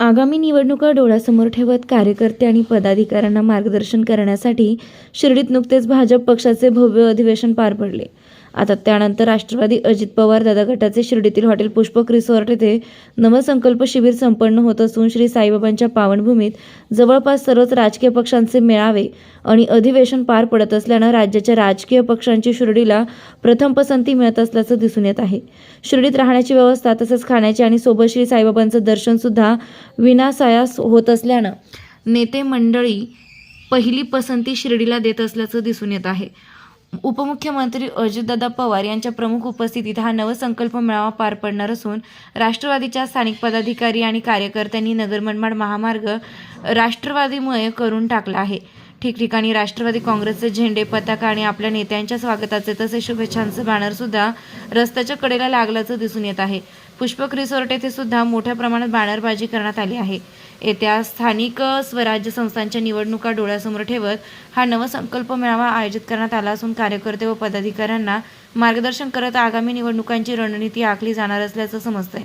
आगामी निवडणुका डोळ्यासमोर ठेवत कार्यकर्ते आणि पदाधिकाऱ्यांना मार्गदर्शन करण्यासाठी शिर्डीत नुकतेच भाजप पक्षाचे भव्य अधिवेशन पार पडले. आता त्यानंतर राष्ट्रवादी अजित पवार दादा गटाचे शिर्डीतील हॉटेल पुष्पक रिसॉर्ट येथे नवसंकल्प शिबिर संपन्न होत असून श्री साईबाबांच्या पावनभूमीत जवळपास सर्वच राजकीय पक्षांचे मेळावे आणि अधिवेशन पार पडत असल्यानं राज्याच्या राजकीय पक्षांची शिर्डीला प्रथम पसंती मिळत असल्याचं दिसून येत आहे. शिर्डीत राहण्याची व्यवस्था तसंच खाण्याची आणि सोबत श्री साईबाबांचं दर्शनसुद्धा विनासायास होत असल्यानं नेते मंडळी पहिली पसंती शिर्डीला देत असल्याचं दिसून येत आहे. उपमुख्यमंत्री अजितदादा पवार यांच्या प्रमुख उपस्थितीत हा नवसंकल्प मेळावा पार पडणार असून राष्ट्रवादीच्या स्थानिक पदाधिकारी आणि कार्यकर्त्यांनी नगर मनमाड महामार्ग राष्ट्रवादीमुळे करून टाकला आहे. ठिकठिकाणी राष्ट्रवादी काँग्रेसचे झेंडे पताका आणि आपल्या नेत्यांच्या स्वागताचे तसेच शुभेच्छांचे बॅनर सुद्धा रस्त्याच्या कडेला लागल्याचं दिसून येत आहे. पुष्पक रिसॉर्ट येथे सुद्धा मोठ्या प्रमाणात बॅनरबाजी करण्यात आली आहे. येत्या स्थानिक स्वराज्य संस्थांच्या निवडणुका डोळ्यासमोर ठेवत हा नवसंकल्प मेळावा आयोजित करण्यात आला असून कार्यकर्ते व पदाधिकाऱ्यांना मार्गदर्शन करत आगामी निवडणुकांची रणनीती आखली जाणार असल्याचं समजतंय.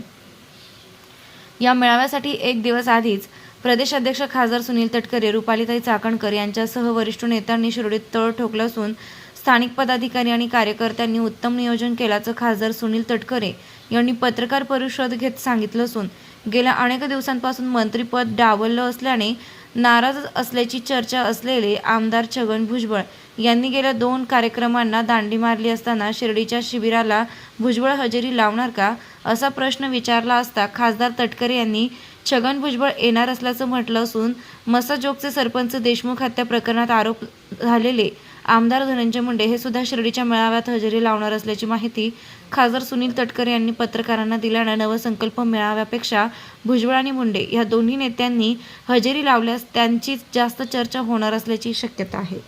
या मेळाव्यासाठी एक दिवस आधीच प्रदेश अध्यक्ष खासदार सुनील तटकरे रुपालीताई चाकणकर यांच्यासह वरिष्ठ नेत्यांनी शिरोडीत तळ ठोकलं असून स्थानिक पदाधिकारी आणि कार्यकर्त्यांनी उत्तम नियोजन केल्याचं खासदार सुनील तटकरे यांनी पत्रकार परिषद घेत सांगितलं असून गेल्या अनेक दिवसांपासून मंत्रिपद डावललं असल्याने नाराज असल्याची चर्चा असलेले आमदार छगन भुजबळ यांनी गेल्या दोन कार्यक्रमांना दांडी मारली असताना शिर्डीच्या शिबिराला भुजबळ हजेरी लावणार का असा प्रश्न विचारला असता खासदार तटकरे यांनी छगन भुजबळ येणार असल्याचं म्हटलं असून मसाजोगचे सरपंच देशमुख हत्या प्रकरणात आरोप झालेले आमदार धनंजय मुंडे हे सुद्धा शिर्डीच्या मेळाव्यात हजेरी लावणार असल्याची माहिती खासदार सुनील तटकरे यांनी पत्रकारांना दिल्यानं नवसंकल्प मेळाव्यापेक्षा भुजबळ आणि मुंडे या दोन्ही नेत्यांनी हजेरी लावल्यास त्यांचीच जास्त चर्चा होणार असल्याची शक्यता आहे.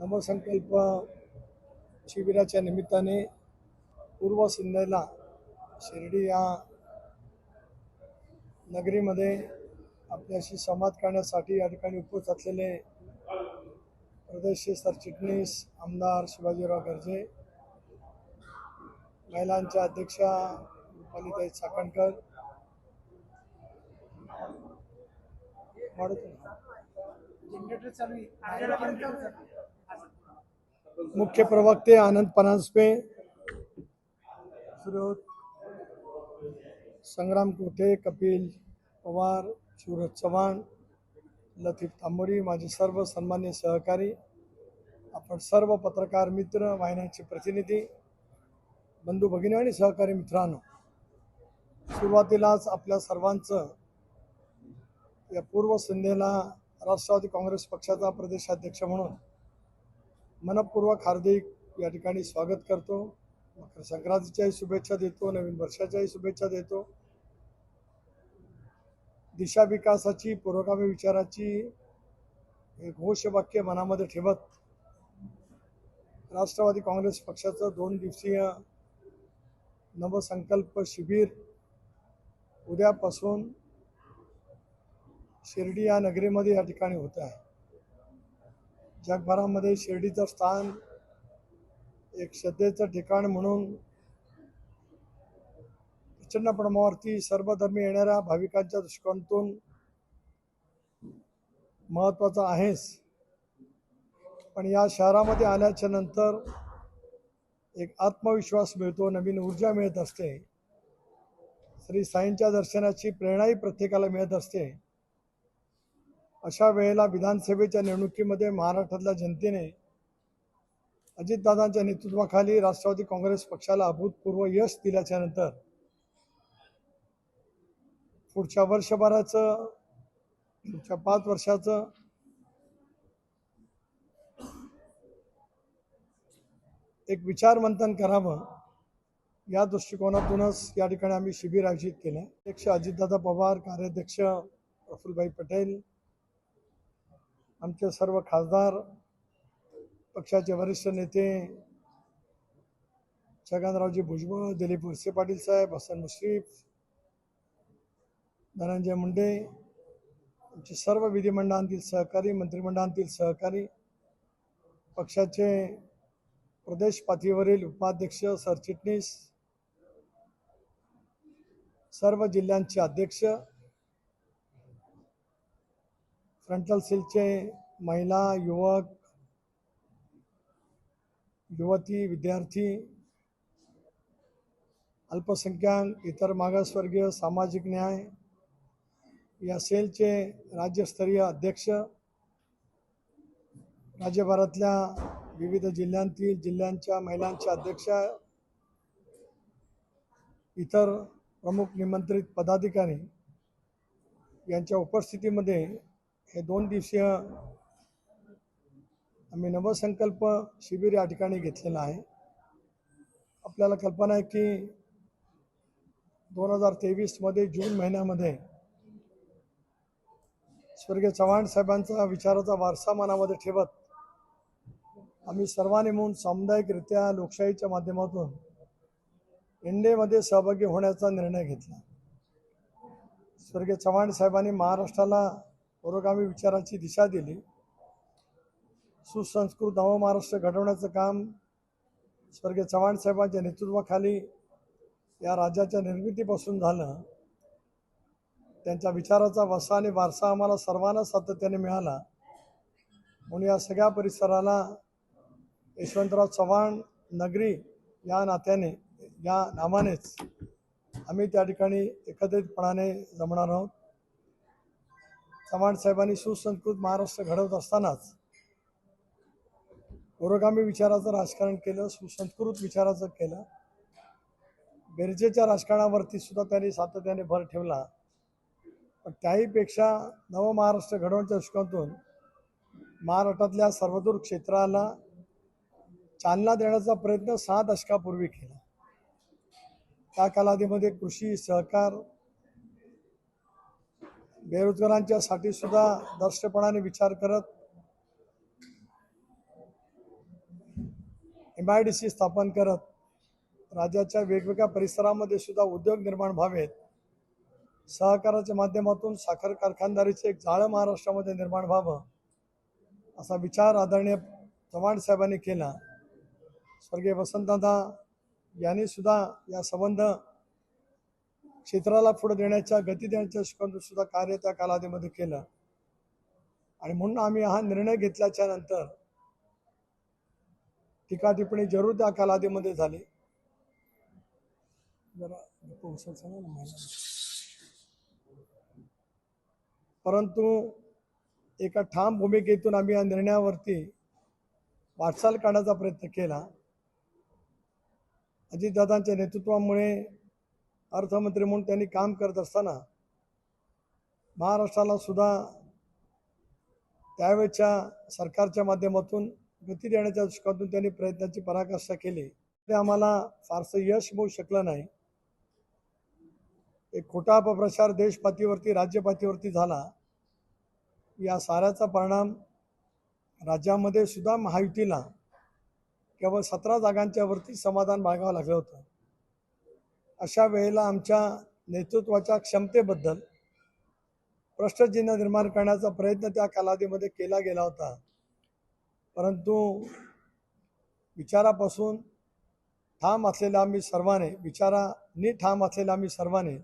नवसंकल्प शिबिराच्या निमित्ताने पूर्व सिंधेला शिर्डी या नगरीमध्ये आपल्याशी संवाद करण्यासाठी या ठिकाणी उपस्थित असलेले प्रदेशचे सरचिटणीस आमदार शिवाजीराव गर्जे महिलांच्या अध्यक्षा रुपालीताई चाकणकर. मुख्य प्रवक्ते आनंद परांजपे सुरत. संग्राम कुठे कपिल पवार सूरज चव्हाण लतीफ तांबोरी माझे सर्व सन्मान्य सहकारी आपण सर्व पत्रकार मित्र वाहिन्यांचे प्रतिनिधी बंधू भगिनी आणि सहकारी मित्रांनो सुरुवातीलाच आपल्या सर्वांचं या पूर्व संध्येला राष्ट्रवादी काँग्रेस पक्षाचा प्रदेशाध्यक्ष म्हणून मनपूर्वक हार्दिक या ठिकाणी स्वागत करतो. मकर संक्रांतीच्याही शुभेच्छा देतो नवीन वर्षाच्याही शुभेच्छा देतो. दिशा विकासाची पुरोगामी विचाराची घोषवाक्य मनामध्ये ठेवत राष्ट्रवादी काँग्रेस पक्षाचं दोन दिवसीय नवसंकल्प शिबिर उद्यापासून शिर्डी या नगरीमध्ये या ठिकाणी होत आहे. जगभरामध्ये शिर्डीचं स्थान एक श्रद्धेचं ठिकाण म्हणून प्रचंड प्रमाणावरती सर्व धर्मी येणाऱ्या भाविकांच्या दृष्टिकोनातून महत्त्वाचं आहेच. पण या शहरामध्ये आल्याच्यानंतर एक आत्मविश्वास मिळतो नवीन ऊर्जा मिळत असते. श्री साईंच्या दर्शनाची प्रेरणाही प्रत्येकाला मिळत असते. अशा वेळेला विधानसभेच्या निवडणुकीमध्ये महाराष्ट्रातल्या जनतेने अजितदादांच्या नेतृत्वाखाली राष्ट्रवादी काँग्रेस पक्षाला अभूतपूर्व यश दिल्याच्यानंतर पुढच्या वर्षभराचं पुढच्या पाच वर्षाचं. एक विचारमंथन करावं. या दृष्टिकोनातूनच या ठिकाणी आम्ही शिबिर आयोजित केलं. अध्यक्ष अजितदादा पवार कार्याध्यक्ष प्रफुलभाई पटेल आमचे सर्व खासदार पक्षाचे वरिष्ठ नेते छगनरावजी भुजबळ दिलीप वळसे पाटील साहेब हसन मुश्रीफ धनंजय मुंडे आमचे सर्व विधिमंडळांतील सहकारी मंत्रिमंडळांतील सहकारी पक्षाचे प्रदेश पातळीवरील उपाध्यक्ष सरचिटणीस सर्व जिल्ह्यांचे अध्यक्ष फ्रंटल सेलचे महिला युवक युवती विद्यार्थी अल्पसंख्याक इतर मागासवर्गीय सामाजिक न्याय या सेलचे राज्यस्तरीय अध्यक्ष राज्यभरातल्या विविध जिल्ह्यांतील जिल्ह्यांच्या महिलांच्या अध्यक्ष इतर प्रमुख निमंत्रित पदाधिकारी यांच्या उपस्थितीमध्ये हे दोन दिवसीय आम्ही नवसंकल्प शिबिर या ठिकाणी घेतलेलं आहे. आपल्याला कल्पना आहे की दोन हजार तेवीसमध्ये जून महिन्यामध्ये स्वर्गीय चव्हाण साहेबांचा विचाराचा वारसा मनामध्ये ठेवत आम्ही सर्वांनी म्हणून सामुदायिकरित्या लोकशाहीच्या माध्यमातून इंडेमध्ये सहभागी होण्याचा निर्णय घेतला. स्वर्गीय चव्हाण साहेबांनी महाराष्ट्राला पुरोगामी विचाराची दिशा दिली. सुसंस्कृत नवमहाराष्ट्र घडवण्याचं काम स्वर्गीय चव्हाण साहेबांच्या नेतृत्वाखाली या राज्याच्या निर्मितीपासून झालं. त्यांच्या विचाराचा वसा आणि वारसा आम्हाला सर्वांना सातत्याने मिळाला. म्हणून या सगळ्या परिसराला यशवंतराव चव्हाण नगरी या नात्याने या नामानेच आम्ही त्या ठिकाणी एकत्रितपणाने जमणार आहोत. चव्हाण साहेबांनी सुसंस्कृत महाराष्ट्र घडवत असतानाच पुरोगामी विचाराचं राजकारण केलं सुसंस्कृत विचाराचं केलं. बेरजेच्या राजकारणावरती सुद्धा त्यांनी सातत्याने भर ठेवला. त्याहीपेक्षा नवमहाराष्ट्र घडवण्याच्या दृष्टिकोनातून महाराष्ट्रातल्या सर्वदूर क्षेत्राला चालना देण्याचा प्रयत्न सहा दशकापूर्वी केला. त्या कालावधीमध्ये कृषी सहकार बेरोजगारांच्यासाठी सुद्धा दर्शपणाने विचार करत एम आय डी सी स्थापन करत राज्याच्या वेगवेगळ्या परिसरामध्ये सुद्धा उद्योग निर्माण व्हावेत. सहकाराच्या माध्यमातून साखर कारखानदारीचे एक जाळं महाराष्ट्रामध्ये निर्माण व्हावं असा विचार आदरणीय चव्हाण साहेबांनी केला. स्वर्गीय वसंतदादा यांनी सुद्धा या संबंध क्षेत्राला पुढे देण्याच्या गती देण्याच्या शिकवून सुद्धा कार्य त्या कालावधीमध्ये केलं. आणि म्हणून आम्ही हा निर्णय घेतल्याच्या नंतर टीका टिप्पणी जरूर त्या कालावधीमध्ये झाली. जरा परंतु एका ठाम भूमिकेतून आम्ही या निर्णयावरती वाटचाल करण्याचा प्रयत्न केला. अजितदादांच्या नेतृत्वामुळे अर्थमंत्री म्हणून त्यांनी काम करत असताना महाराष्ट्राला सुद्धा त्यावेळच्या सरकारच्या माध्यमातून गती देण्याच्या दृष्टिकोनातून त्यांनी प्रयत्नाची पराकाष्ठा केली. ते आम्हाला फारसं यश मिळू शकलं नाही. एक खोटा अपप्रचार देशपातळीवरती राज्यपातळीवरती झाला. या साऱ्याचा परिणाम राज्यामध्ये सुद्धा महायुतीला केवळ सतरा जागांच्या वरती समाधान बाळगावं लागलं होतं. अशा वेळेला आमच्या नेतृत्वाच्या क्षमतेबद्दल प्रश्नचिन्ह निर्माण करण्याचा प्रयत्न त्या कालावधीमध्ये केला गेला होता. परंतु विचारापासून ठाम असलेल्या आम्ही सर्वाने विचारांनी ठाम असलेल्या आम्ही सर्वाने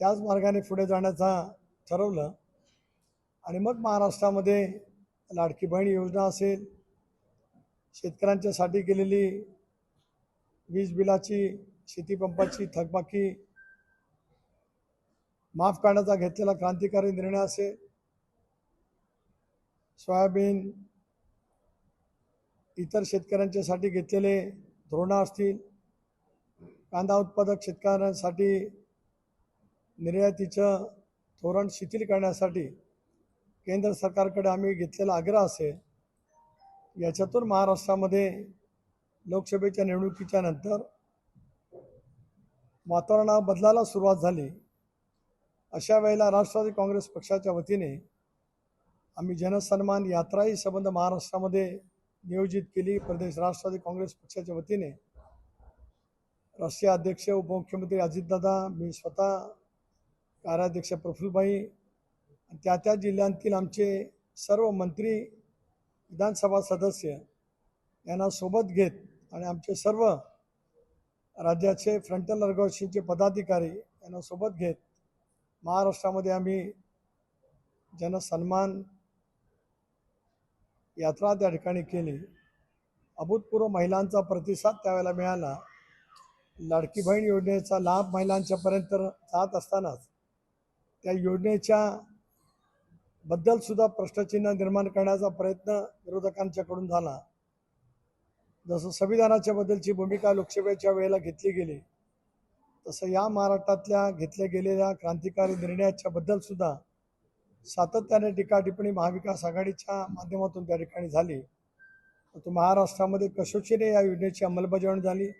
त्याच मार्गाने पुढे जाण्याचा ठरवलं. आणि मग महाराष्ट्रामध्ये लाडकी बहीण योजना असेल शेतकऱ्यांच्यासाठी केलेली वीज बिलाची शेतीपंपाची थकबाकी माफ करण्याचा घेतलेला क्रांतिकारी निर्णय असेल सोयाबीन इतर शेतकऱ्यांच्यासाठी घेतलेले धोरणं असतील कांदा उत्पादक शेतकऱ्यांसाठी निर्यातीचं धोरण शिथिल करण्यासाठी केंद्र सरकारकडे आम्ही घेतलेला आग्रह असेल याच्यातून महाराष्ट्रामध्ये लोकसभेच्या निवडणुकीच्या नंतर वातावरणा बदलायला सुरुवात झाली. अशा वेळेला राष्ट्रवादी काँग्रेस पक्षाच्या वतीने आम्ही जनसन्मान यात्राही संबंध महाराष्ट्रामध्ये नियोजित केली. प्रदेश राष्ट्रवादी काँग्रेस पक्षाच्या वतीने राष्ट्रीय अध्यक्ष उपमुख्यमंत्री अजितदादा मी स्वतः कार्याध्यक्ष प्रफुल्लभाई त्या त्या जिल्ह्यांतील आमचे सर्व मंत्री विधानसभा सदस्य यांना सोबत घेत आणि आमचे सर्व राज्याचे फ्रंटल ऑर्गनायझेशनचे पदाधिकारी यांना सोबत घेत महाराष्ट्रामध्ये आम्ही जनसन्मान यात्रा त्या ठिकाणी केली. अभूतपूर्व महिलांचा प्रतिसाद त्यावेळेला मिळाला. लाडकी बहीण योजनेचा लाभ महिलांच्यापर्यंत जात असतानाच त्या योजनेच्या बद्दल सुद्धा प्रश्नचिन्ह निर्माण करण्याचा प्रयत्न विरोधकांच्याकडून झाला. जसं संविधानाच्या बद्दलची भूमिका लोकसभेच्या वेळेला घेतली गेली तसं या महाराष्ट्रातल्या घेतल्या गेलेल्या क्रांतिकारी निर्णयाच्या बद्दल सुद्धा सातत्याने टीका टिप्पणी महाविकास आघाडीच्या माध्यमातून त्या ठिकाणी झाली. परंतु महाराष्ट्रामध्ये कसोशीने या योजनेची अंमलबजावणी झाली.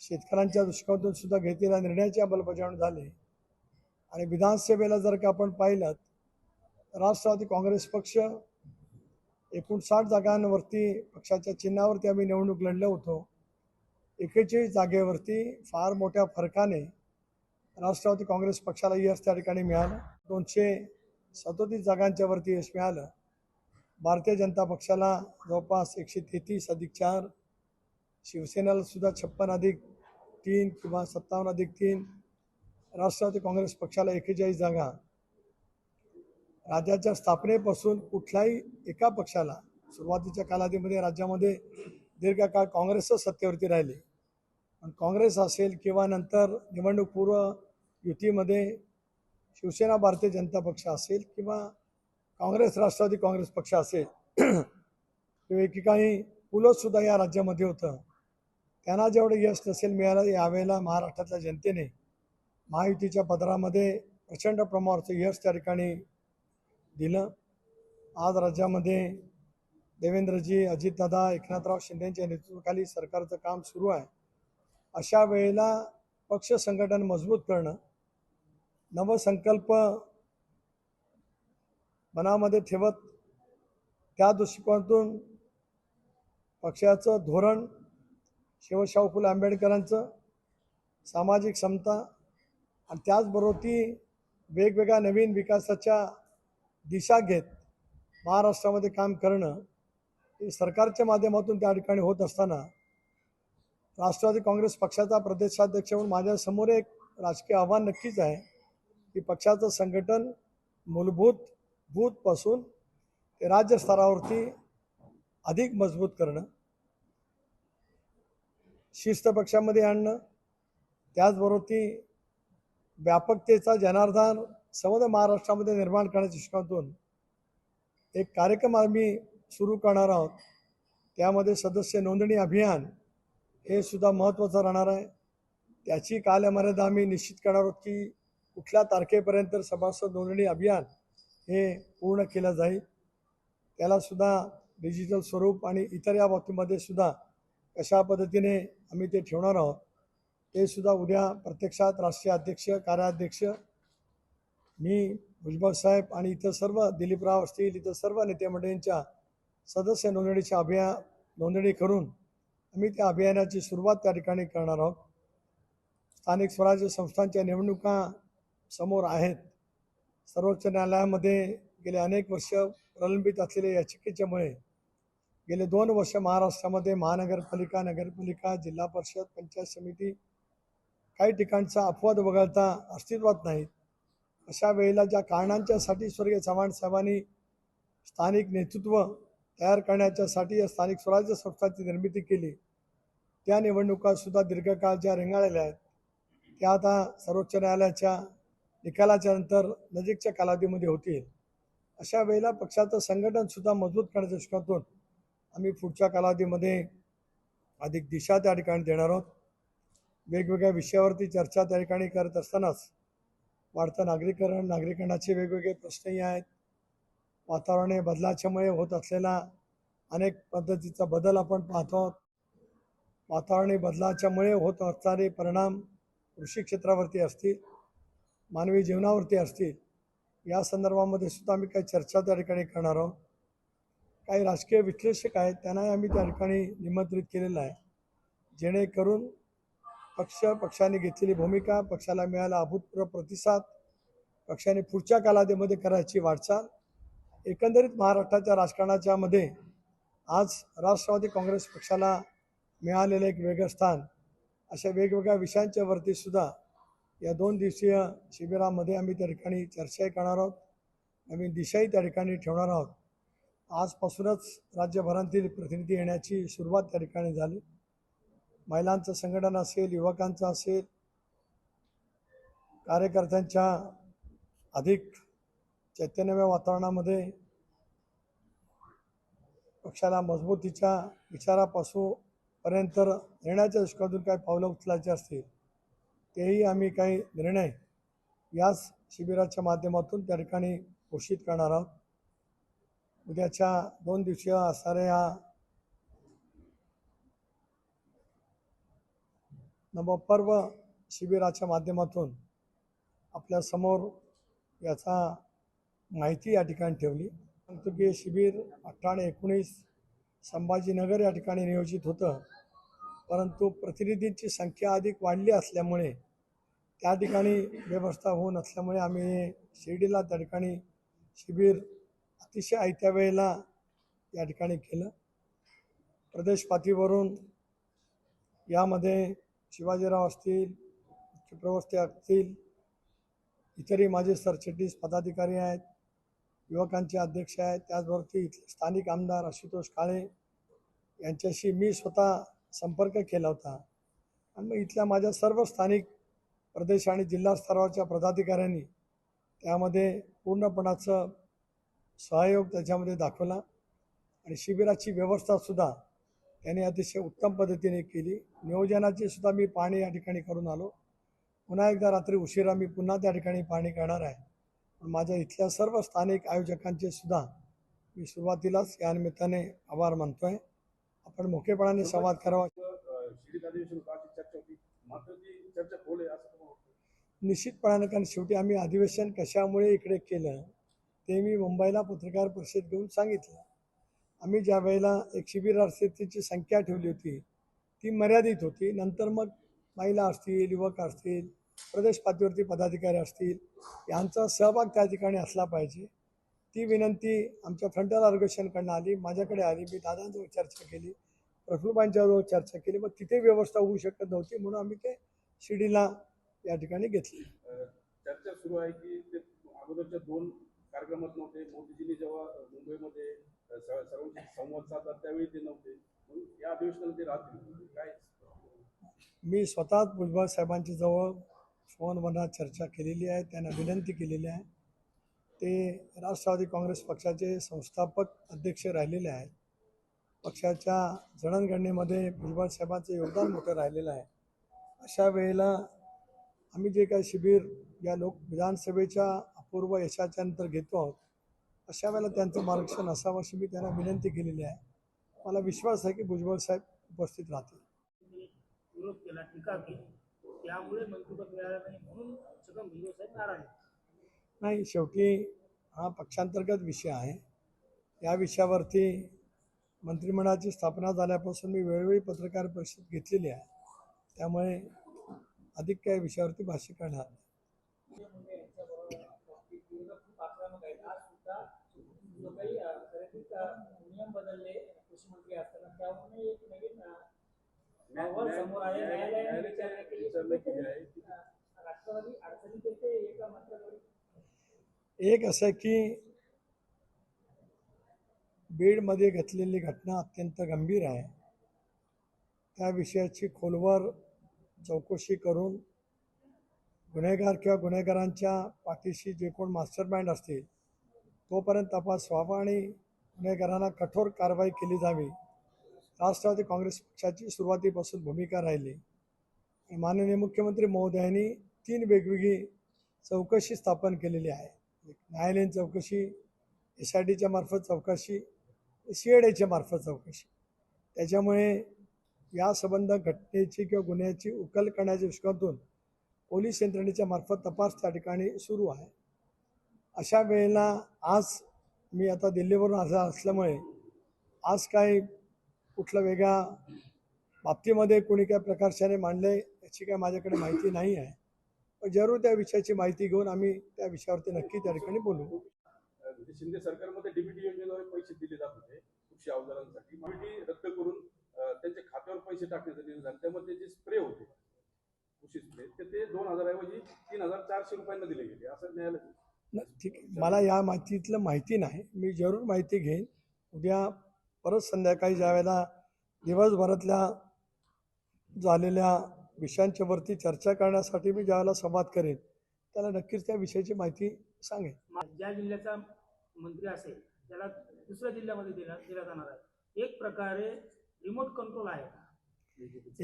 शेतकऱ्यांच्या दृष्टिकोनातून सुद्धा घेतलेल्या निर्णयाची अंमलबजावणी झाली. आणि विधानसभेला जर का आपण पाहिलं राष्ट्रवादी काँग्रेस पक्ष एकोणसाठ जागांवरती पक्षाच्या चिन्हावरती आम्ही निवडणूक लढलो होतो. एकेचाळीस जागेवरती फार मोठ्या फरकाने राष्ट्रवादी काँग्रेस पक्षाला यश त्या ठिकाणी मिळालं. दोनशे सदोतीस जागांच्या वरती यश मिळालं. भारतीय जनता पक्षाला जवळपास एकशे तेहतीस अधिक चार शिवसेनेला सुद्धा छप्पन अधिक तीन किंवा सत्तावन्न अधिक तीन राष्ट्रवादी काँग्रेस पक्षाला एकेचाळीस जागा राज्याच्या स्थापनेपासून कुठल्याही एका पक्षाला सुरुवातीच्या कालावधीमध्ये राज्यामध्ये दीर्घकाळ काँग्रेसच सत्तेवरती राहिली. पण काँग्रेस असेल किंवा नंतर निवडणूकपूर्व युतीमध्ये शिवसेना भारतीय जनता पक्ष असेल किंवा काँग्रेस राष्ट्रवादी काँग्रेस पक्ष असेल किंवा एकेकाळी पुलंसुद्धा या राज्यामध्ये होतं. त्यांना जेवढं यश नसेल मिळालं यावेळेला महाराष्ट्रातल्या जनतेने महायुतीच्या पदरामध्ये प्रचंड प्रमाणावरचं यश त्या ठिकाणी दिलं. आज राज्यामध्ये देवेंद्रजी अजितदादा एकनाथराव शिंदेंच्या नेतृत्वाखाली सरकारचं काम सुरू आहे. अशा वेळेला पक्ष संघटन मजबूत करणं नवसंकल्प मनामध्ये ठेवत त्या दृष्टिकोनातून पक्षाचं धोरण शिवशाहू फुले आंबेडकरांचं सामाजिक समता आणि त्याचबरोबर ती वेगवेगळ्या नवीन विकासाच्या दिशा घेत महाराष्ट्रामध्ये काम करणं हे सरकारच्या माध्यमातून त्या ठिकाणी होत असताना राष्ट्रवादी काँग्रेस पक्षाचा प्रदेशाध्यक्ष म्हणून माझ्यासमोर एक राजकीय आव्हान नक्कीच आहे की पक्षाचं संघटन मूलभूत बूथपासून ते राज्य स्तरावरती अधिक मजबूत करणं शिस्त पक्षामध्ये आणणं त्याचबरोबर ती व्यापकतेचा जनार्दन समद महाराष्ट्रामध्ये निर्माण करण्याच्या दृष्टिकोनातून एक कार्यक्रम आम्ही सुरू करणार आहोत. त्यामध्ये सदस्य नोंदणी अभियान हे सुद्धा महत्त्वाचं राहणार आहे. त्याची कालमर्यादा आम्ही निश्चित करणार आहोत की कुठल्या तारखेपर्यंत सभासद नोंदणी अभियान हे पूर्ण केलं जाईल. त्यालासुद्धा डिजिटल स्वरूप आणि इतर या बाबतीमध्ये सुद्धा कशा पद्धतीने आम्ही ते ठेवणार आहोत ते सुद्धा उद्या प्रत्यक्षात राष्ट्रीय अध्यक्ष कार्याध्यक्ष मी भुजबळ साहेब आणि इतर सर्व दिलीपराव असतील इतर सर्व नेते मंडळींच्या सदस्य नोंदणीच्या अभिया नोंदणी करून आम्ही त्या अभियानाची सुरुवात त्या ठिकाणी करणार आहोत. स्थानिक स्वराज्य संस्थांच्या निवडणुका समोर आहेत. सर्वोच्च न्यायालयामध्ये गेले अनेक वर्ष प्रलंबित असलेल्या याचिकेच्यामुळे गेले दोन वर्ष महाराष्ट्रामध्ये महानगरपालिका नगरपालिका जिल्हा परिषद पंचायत समिती काही ठिकाणचा अपवाद वगळता अस्तित्वात नाहीत. अशा वेळेला ज्या कारणांच्यासाठी स्वर्गीय चव्हाण साहेबांनी स्थानिक नेतृत्व तयार करण्याच्यासाठी या स्थानिक स्वराज्य संस्थांची निर्मिती केली. त्या निवडणुकासुद्धा दीर्घकाळ ज्या रेंगाळलेल्या आहेत त्या आता सर्वोच्च न्यायालयाच्या निकालाच्या नंतर नजीकच्या कालावधीमध्ये होतील. अशा वेळेला पक्षाचं संघटनसुद्धा मजबूत करण्याच्या दृष्टिकोनातून आम्ही पुढच्या कालावधीमध्ये अधिक दिशा त्या ठिकाणी देणार आहोत. वेगवेगळ्या विषयावरती चर्चा त्या ठिकाणी करत असतानाच वाढतं नागरीकरण नागरिकांचे वेगवेगळे प्रश्नही आहेत. वातावरण बदलाच्यामुळे होत असलेला अनेक पद्धतीचा बदल आपण पाहतो आहोत. वातावरणी बदलाच्यामुळे होत असणारे परिणाम कृषी क्षेत्रावरती असतील मानवी जीवनावरती असतील या संदर्भामध्ये सुद्धा आम्ही काही चर्चा त्या ठिकाणी करणार आहोत. काही राजकीय विश्लेषक आहेत त्यांनाही आम्ही त्या ठिकाणी निमंत्रित केलेलं आहे. जेणेकरून पक्ष पक्षाने घेतलेली भूमिका पक्षाला मिळाला अभूतपूर्व प्रतिसाद पक्षाने पुढच्या कालावधीमध्ये करायची वाटचाल. एकंदरीत महाराष्ट्राच्या राजकारणाच्या मध्ये आज राष्ट्रवादी काँग्रेस पक्षाला मिळालेलं एक वेगळं स्थान अशा वेगवेगळ्या विषयांच्या वरती सुद्धा या दोन दिवसीय शिबिरामध्ये आम्ही त्या ठिकाणी चर्चाही करणार आहोत. नवीन दिशाही त्या ठिकाणी ठेवणार आहोत. आजपासूनच राज्यभरातील प्रतिनिधी येण्याची सुरुवात त्या ठिकाणी झाली. महिलांचं संघटन असेल युवकांचं असेल कार्यकर्त्यांच्या अधिक चैतन्यमय वातावरणामध्ये पक्षाला मजबूतीच्या विचारापासून पर्यंत निर्णयाच्या दृष्टीतून काही पावलं उचलायची असतील तेही आम्ही काही निर्णय याच शिबिराच्या माध्यमातून त्या ठिकाणी घोषित करणार आहोत. उद्याच्या दोन दिवसीय असणाऱ्या या नवपर्व शिबिराच्या माध्यमातून आपल्यासमोर याचा माहिती या ठिकाणी ठेवली. सांगतो की शिबिर अठरा आणि एकोणीस संभाजीनगर या ठिकाणी नियोजित होतं. परंतु प्रतिनिधींची संख्या अधिक वाढली असल्यामुळे त्या ठिकाणी व्यवस्था होऊ नसल्यामुळे आम्ही शिर्डीला त्या ठिकाणी शिबिर अतिशय आयत्या वेळेला या ठिकाणी केलं. प्रदेश पातळीवरून यामध्ये शिवाजीराव असतील मुख्य प्रवक्ते असतील इतरही माझे सरचिटणीस पदाधिकारी आहेत युवकांचे अध्यक्ष आहेत त्याचबरोबर इथले स्थानिक आमदार आशुतोष काळे यांच्याशी मी स्वतः संपर्क केला होता. आणि मग इथल्या माझ्या सर्व स्थानिक प्रदेश आणि जिल्हा स्तरावरच्या पदाधिकाऱ्यांनी त्यामध्ये पूर्णपणाचं सहयोग त्याच्यामध्ये दाखवला. आणि शिबिराची व्यवस्थासुद्धा त्यांनी अतिशय उत्तम पद्धतीने केली. नियोजनाची सुद्धा मी पाहणी या ठिकाणी करून आलो. पुन्हा एकदा रात्री उशिरा मी पुन्हा त्या ठिकाणी पाहणी करणार आहे. पण माझ्या इथल्या सर्व स्थानिक आयोजकांचे सुद्धा मी सुरुवातीलाच या निमित्ताने आभार मानतोय. आपण मोठेपणाने संवाद करावा. आहे निश्चितपणाने कारण शेवटी आम्ही अधिवेशन कशामुळे इकडे केलं ते मी मुंबईला पत्रकार परिषद घेऊन सांगितलं. आम्ही ज्या वेळेला एक शिबिरार्थीची संख्या ठेवली होती ती मर्यादित होती. नंतर मग महिला असतील युवक असतील प्रदेश पातळीवरती पदाधिकारी असतील यांचा सहभाग त्या ठिकाणी असला पाहिजे. ती विनंती आमच्या फ्रंटल ऑर्गनायझेशनकडनं आली माझ्याकडे आली मी दादांजवळ चर्चा केली प्रफुल्लबाईंच्याजवळ चर्चा केली मग तिथे व्यवस्था होऊ शकत नव्हती म्हणून आम्ही ते शिडीला या ठिकाणी घेतली. चर्चा सुरू आहे की ते अगोदरच्या दोन कार्यक्रमात नव्हते. मोदीजींनी जेव्हा मुंबईमध्ये सर्वांशी संवाद साधला त्यावेळी ते नव्हते. म्हणून या अधिवेशनाला ते राहतील. काय? मी स्वतः भुजबळ साहेबांच्या जवळ फोनवरना चर्चा केलेली आहे. त्यांना विनंती केलेली आहे. ते राष्ट्रवादी काँग्रेस पक्षाचे संस्थापक अध्यक्ष राहिलेले आहेत. पक्षाच्या जडणघडणीमध्ये भुजबळ साहेबांचं योगदान मोठं राहिलेलं आहे. अशा वेळेला आम्ही जे काही शिबिर या लोक विधानसभेच्या अपूर्व यशाच्या नंतर घेतो आहोत. अशा वेळेला त्यांचं मार्गदर्शन असावं अशी मी त्यांना विनंती केलेली आहे. मला विश्वास आहे की भुजबळ साहेब उपस्थित राहतील. नाही शेवटी हा पक्षांतर्गत विषय आहे. या विषयावरती मंत्रिमंडळाची स्थापना झाल्यापासून मी वेळोवेळी पत्रकार परिषद घेतलेली आहे. त्यामुळे अधिक काही विषयावरती भाष्य करणार नाही. मुंडे यांच्याबरोबर बाबतीत विरोधक खूप आक्रमक आहेत आज सुद्धा जो काही खरेदीत नियम बदलले कृषी मंत्री असताना एक नवीन अहवाल समोर आले. न्यायालयाने विचारणा केली राष्ट्रवादी अडचणीत येते एका मंत्र्याकडे एक असं की बीडमध्ये घेतलेली घटना अत्यंत गंभीर आहे. त्या विषयाची खोलवर चौकशी करून गुन्हेगार किंवा गुन्हेगारांच्या पाठीशी जे कोण मास्टर माइंड असतील तोपर्यंत तपास व्हावा आणि गुन्हेगारांना कठोर कारवाई केली जावी. राष्ट्रवादी काँग्रेस पक्षाची सुरुवातीपासून भूमिका राहिली. माननीय मुख्यमंत्री महोदयांनी तीन वेगवेगळी चौकशी स्थापन केलेली आहे. न्यायालयीन चौकशी एस आय डीच्या मार्फत चौकशी सी एड डीच्या मार्फत चौकशी. त्याच्यामुळे या संबंध घटनेची किंवा गुन्ह्याची उकल करण्याच्या दृष्टिकोनातून पोलीस यंत्रणेच्या मार्फत तपास त्या ठिकाणी सुरू आहे. अशा वेळेला आज मी आता दिल्लीवरून असा असल्यामुळे आज काय कुठल्या वेगळ्या बाबतीमध्ये कोणी काय प्रकाशाने मांडले याची काय माझ्याकडे माहिती नाही आहे. पण जरूर त्या विषयाची माहिती घेऊन आम्ही त्या विषयावरती नक्की त्या ठिकाणी बोलू. म्हणजे शिंदे सरकारमध्ये डीबीटी योजनेद्वारे पैसे दिले जात होते कृषी अवजारांसाठी. डीबीटी रद्द करून त्यांच्या खात्यावर पैसे टाकले निर्णय झाला. त्यामध्ये जे स्प्रे होते कृषी स्प्रे तर ते दोन हजाराऐवजी तीन हजार चारशे रुपयांना दिले गेले असं न्यायालय ठीक मला या माहितीतलं माहिती नाही. मी जरूर माहिती घेईन. उद्या परत संध्याकाळी ज्या वेळेला दिवसभरातल्या झालेल्या विषयांच्या वरती चर्चा करण्यासाठी मी ज्यावेळेला संवाद करेन त्याला नक्कीच त्या विषयाची माहिती सांगेन. ज्या जिल्ह्याचा मंत्री असेल त्याला दुसऱ्या जिल्ह्यामध्ये दिला दिला जाणार आहे. एक प्रकारे रिमोट कंट्रोल आहे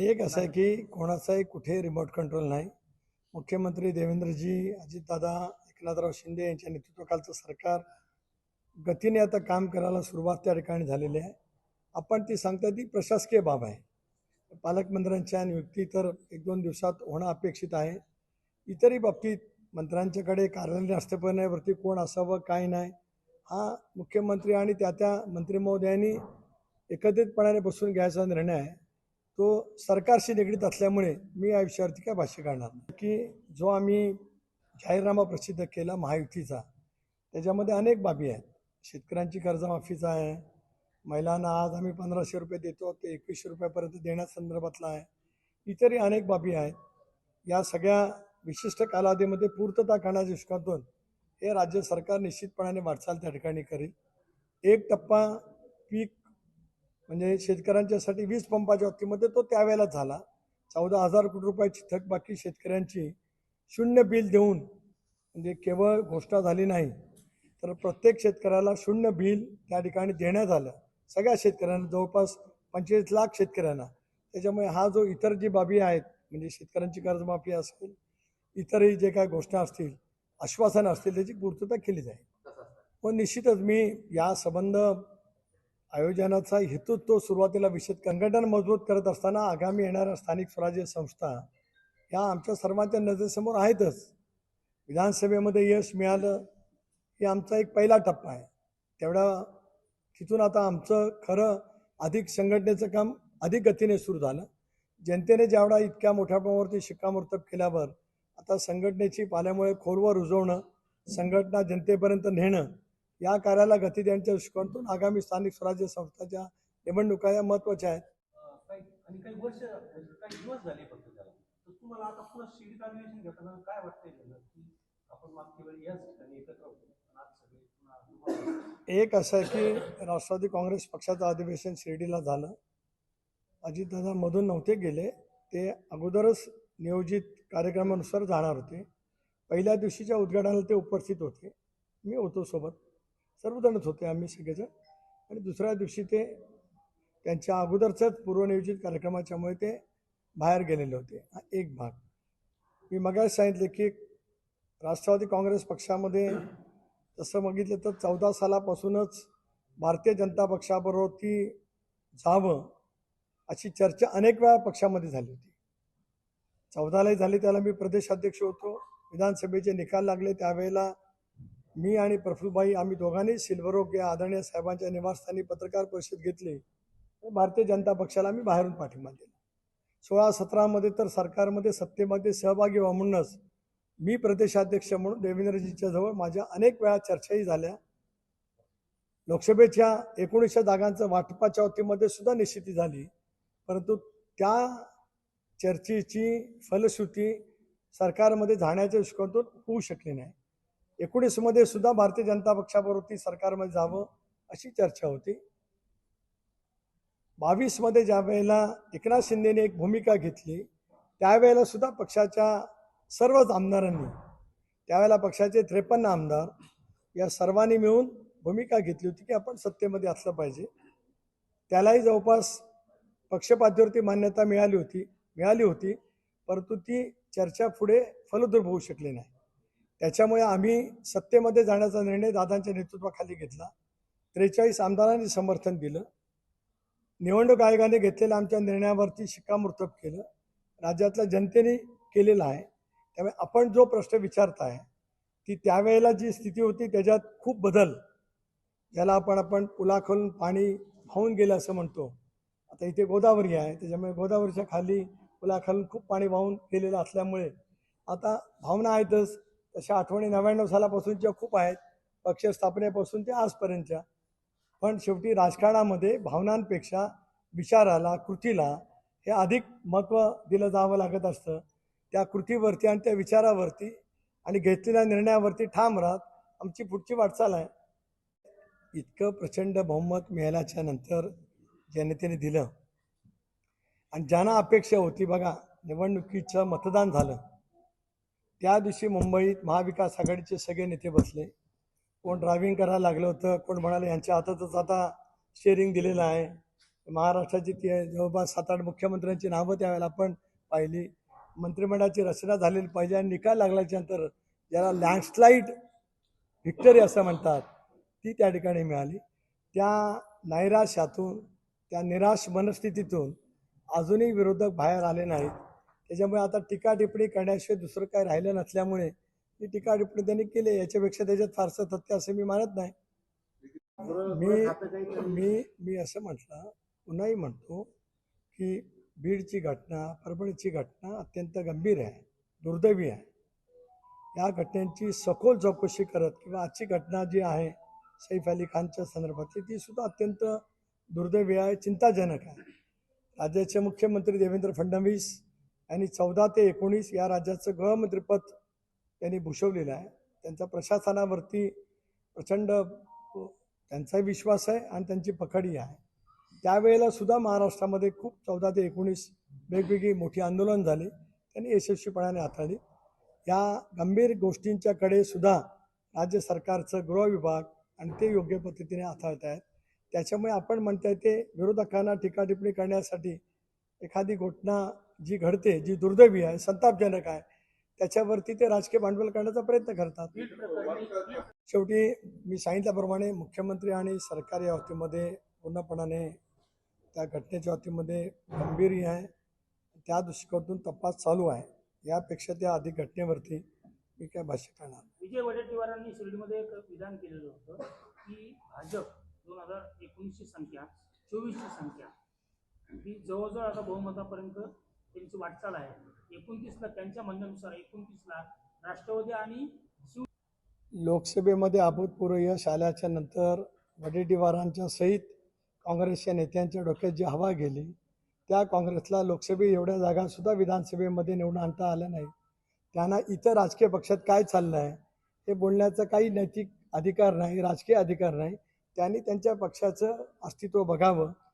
एक असं आहे की कोणाचाही कुठे रिमोट कंट्रोल नाही. मुख्यमंत्री देवेंद्रजी अजितदादा एकनाथराव शिंदे यांच्या नेतृत्वाखालचं सरकार गतीने आता काम करायला सुरुवात त्या ठिकाणी झालेली आहे. आपण ती सांगता ती प्रशासकीय बाब आहे. पालकमंत्र्यांच्या नियुक्ती तर एक दोन दिवसात होणं अपेक्षित आहे. इतरही बाबतीत मंत्र्यांच्याकडे कार्यालय असतेपणावरती कोण असावं काय नाही हा मुख्यमंत्री आणि त्या त्या मंत्री महोदयांनी एकत्रितपणाने बसून घ्यायचा निर्णय आहे. तो सरकारशी निगडीत असल्यामुळे मी या विषयावरती काय भाष्य करणार की जो आम्ही जाहीरनामा प्रसिद्ध केला महायुतीचा. त्याच्यामध्ये अनेक बाबी आहेत. शेतकऱ्यांची कर्जमाफीचा आहे. महिलांना आज आम्ही पंधराशे रुपये देतो ते एकवीसशे रुपयापर्यंत देण्यासंदर्भातला आहे. इतरही अनेक बाबी आहेत. या सगळ्या विशिष्ट कालावधीमध्ये पूर्तता करण्याच्या दृष्टिकोनातून हे राज्य सरकार निश्चितपणाने वाटचाल त्या ठिकाणी करेल. एक टप्पा पीक म्हणजे शेतकऱ्यांच्यासाठी वीज पंपाच्या बाबतीमध्ये तो त्यावेळेला झाला. चौदा हजार कोटी रुपयाची थकबाकी शेतकऱ्यांची शून्य बिल देऊन म्हणजे केवळ घोषणा झाली नाही तर प्रत्येक शेतकऱ्याला शून्य बिल त्या ठिकाणी देण्यात आलं. सगळ्या शेतकऱ्यांना जवळपास पंचेचाळीस लाख शेतकऱ्यांना. त्याच्यामुळे हा जो इतर जी बाबी आहेत म्हणजे शेतकऱ्यांची कर्जमाफी असेल इतरही जे काय घोषणा असतील आश्वासनं असतील त्याची पूर्तता केली जाईल. व निश्चितच मी या संबंध आयोजनाचा हेतू तो सुरुवातीला विशेष संघटन मजबूत करत असताना आगामी येणाऱ्या स्थानिक स्वराज्य संस्था ह्या आमच्या सर्वांच्या नजरेसमोर आहेतच. विधानसभेमध्ये यश मिळालं हे आमचा एक पहिला टप्पा आहे. तेवढा तिथून आता आमचं खरं अधिक संघटनेचं काम अधिक गतीने सुरू झालं. जनतेने जेवढा इतक्या मोठ्या प्रमाणावरती शिक्कामोर्तब केल्यावर आता संघटनेची पाल्यामुळे खोलवर रुजवणं संघटना जनतेपर्यंत नेणं या कार्याला गती देण्याच्या दृष्टिकोनातून आगामी स्थानिक स्वराज्य संस्थाच्या निवडणुका या महत्त्वाच्या आहेत. तुम्हाला आता पुन्हा शिडीत अधिवेशन घेताना काय वाटतंय त्याला? की आपण मागच्या वेळी याच ठिकाणी एकत्र होतो. पण आज सगळे पुन्हा एक असं आहे की राष्ट्रवादी काँग्रेस पक्षाचं अधिवेशन शिर्डीला झालं. अजितदादा मधून नव्हते गेले. ते अगोदरच नियोजित कार्यक्रमानुसार जाणार होते. पहिल्या दिवशीच्या उद्घाटनाला ते उपस्थित होते. मी होतो सोबत. सर्वजणच होते आम्ही सगळेजण. आणि दुसऱ्या दिवशी ते त्यांच्या अगोदरच्याच पूर्वनियोजित कार्यक्रमाच्यामुळे ते बाहेर गेलेले होते. हा एक भाग. मी मगाच सांगितले की राष्ट्रवादी काँग्रेस पक्षामध्ये तसं बघितलं तर चौदा सालापासूनच भारतीय जनता पक्षाबरोबर जावं अशी चर्चा अनेक वेळा पक्षामध्ये झाली होती. चौदालाही झाली त्याला मी प्रदेशाध्यक्ष होतो. विधानसभेचे निकाल लागले त्यावेळेला मी आणि प्रफुल्लभाई आम्ही दोघांनी सिल्वरोग या आदरणीय साहेबांच्या निवासस्थानी पत्रकार परिषद घेतली. भारतीय जनता पक्षाला आम्ही बाहेरून पाठिंबा दिला. सोळा सतरामध्ये तर सरकारमध्ये सत्तेमध्ये सहभागी व्हा म्हणूनच मी प्रदेशाध्यक्ष म्हणून देवेंद्रजीच्या जवळ माझ्या अनेक वेळा चर्चाही झाल्या. लोकसभेच्या एकोणीसशे जागांचं वाटपाच्या वतीमध्ये सुद्धा निश्चिती झाली. परंतु त्या चर्चेची फलश्रुती सरकारमध्ये जाण्याच्या दृष्टिकोनातून होऊ शकली नाही. एकोणीसमध्ये सुद्धा भारतीय जनता पक्षाबरोबर सरकारमध्ये जावं अशी चर्चा होती. बावीसमध्ये ज्या वेळेला एकनाथ शिंदेने एक भूमिका घेतली त्यावेळेला सुद्धा पक्षाच्या सर्वच आमदारांनी त्यावेळेला पक्षाचे त्रेपन्न आमदार या सर्वांनी मिळून भूमिका घेतली होती की आपण सत्तेमध्ये असलं पाहिजे. त्यालाही जवळपास पक्षपातीवरती मान्यता मिळाली होती मिळाली होती परंतु ती चर्चा पुढे फलद्रूप होऊ शकली नाही. त्याच्यामुळे आम्ही सत्तेमध्ये जाण्याचा निर्णय दादांच्या नेतृत्वाखाली घेतला. त्रेचाळीस आमदारांनी समर्थन दिलं. निवडणूक आयोगाने घेतलेल्या आमच्या निर्णयावरती शिक्कामोर्तब केलं. राज्यातल्या जनतेने केलेलं आहे. त्यामुळे आपण जो प्रश्न विचारताय ती त्यावेळेला जी स्थिती होती त्याच्यात खूप बदल. ज्याला आपण आपण पुलाखालून पाणी वाहून गेलं असं म्हणतो. आता इथे गोदावरी आहे त्याच्यामुळे गोदावरीच्या खाली पुलाखालून खूप पाणी वाहून गेलेलं असल्यामुळे आता भावना आहेतच. तशा आठवणी नव्याण्णव सालापासूनच्या खूप आहेत. पक्ष स्थापनेपासून ते आजपर्यंतच्या. पण शेवटी राजकारणामध्ये भावनांपेक्षा विचाराला कृतीला हे अधिक महत्त्व दिलं जावं लागत असतं. त्या कृतीवरती आणि त्या विचारावरती आणि घेतलेल्या निर्णयावरती ठाम राहत आमची पुढची वाटचाल आहे. इतकं प्रचंड बहुमत मिळाल्याच्या नंतर जनतेने दिलं. आणि ज्यांना अपेक्षा होती बघा निवडणुकीचं मतदान झालं. त्या दिवशी मुंबईत महाविकास आघाडीचे सगळे नेते बसले. कोण ड्रायव्हिंग करायला लागलं होतं कोण म्हणाले यांच्या हातातच आता शेअरिंग दिलेलं आहे. महाराष्ट्राची ती जवळपास सात आठ मुख्यमंत्र्यांची नावं त्यावेळेला आपण पाहिली. मंत्रिमंडळाची रचना झालेली पाहिजे आणि निकाल लागल्याच्यानंतर ज्याला लँडस्लाईड व्हिक्टरी असं म्हणतात ती त्या ठिकाणी मिळाली. त्या नैराश्यातून त्या निराश मनस्थितीतून अजूनही विरोधक बाहेर आले नाहीत. त्याच्यामुळे आता टीका टिप्पणी करण्याशिवाय दुसरं काही राहिलं नसल्यामुळे ती टीका टिप्पणी त्यांनी केली याच्यापेक्षा त्याच्यात फारसं तथ्य असं मी मानत नाही. मी मी मी असं म्हटलं पुन्हाही म्हणतो की बीडची घटना परभणीची घटना अत्यंत गंभीर आहे दुर्दैवी आहे. या घटनेची सखोल चौकशी करत किंवा आजची घटना जी आहे सैफ अली खानच्या संदर्भातली ती सुद्धा अत्यंत दुर्दैवी आहे चिंताजनक आहे. राज्याचे मुख्यमंत्री देवेंद्र फडणवीस यांनी चौदा ते एकोणीस या राज्याचं गृहमंत्रीपद त्यांनी भूषवलेला आहे. त्यांचा प्रशासनावरती प्रचंड त्यांचाही विश्वास आहे आणि त्यांची पकडही आहे. त्यावेळेला सुद्धा महाराष्ट्रामध्ये खूप चौदा ते एकोणीस वेगवेगळी मोठी आंदोलन झाली. त्यांनी यशस्वीपणाने हाताळली. या गंभीर गोष्टींच्याकडे सुद्धा राज्य सरकारचं गृह विभाग आणि ते योग्य पद्धतीने हाताळत आहेत. त्याच्यामुळे आपण म्हणताय ते विरोधकांना टीकाटिप्पणी करण्यासाठी एखादी घटना जी घडते जी दुर्दैवी आहे संतापजनक आहे त्याच्यावरती ते राजकीय भांडवल करण्याचा प्रयत्न करतात. शेवटी मी सांगितल्याप्रमाणे मुख्यमंत्री आणि सरकार या बाबतीमध्ये पूर्णपणाने त्या घटनेच्या बाबतीमध्ये गंभीर आहे. त्या दृष्टिकोनातून तपास चालू आहे. यापेक्षा त्या अधिक घटनेवरती मी काय भाष्य करणार विजय वडेट्टीवारांनी शिर्डीमध्ये एक विधान केलेलं होतं की भाजप दोन हजार एकोणीसची संख्या चोवीसची संख्या ही जवळजवळ आता बहुमतापर्यंत त्यांची वाटचाल आहे. एकोणतीसला त्यांच्या म्हणण्यानुसार एकोणतीसला राष्ट्रवादी आणि शिव लोकसभेमध्ये अभूतपूर्व यश आल्याच्यानंतर वडेट्टीवारांच्या सहित काँग्रेसच्या नेत्यांच्या डोक्यात जी हवा गेली त्या काँग्रेसला लोकसभे एवढ्या जागासुद्धा विधानसभेमध्ये निवडून आणता आल्या नाही. त्यांना इतर राजकीय पक्षात काय चाललं आहे हे बोलण्याचा काही नैतिक अधिकार नाही राजकीय अधिकार नाही. त्यांनी त्यांच्या पक्षाचं अस्तित्व बघावं.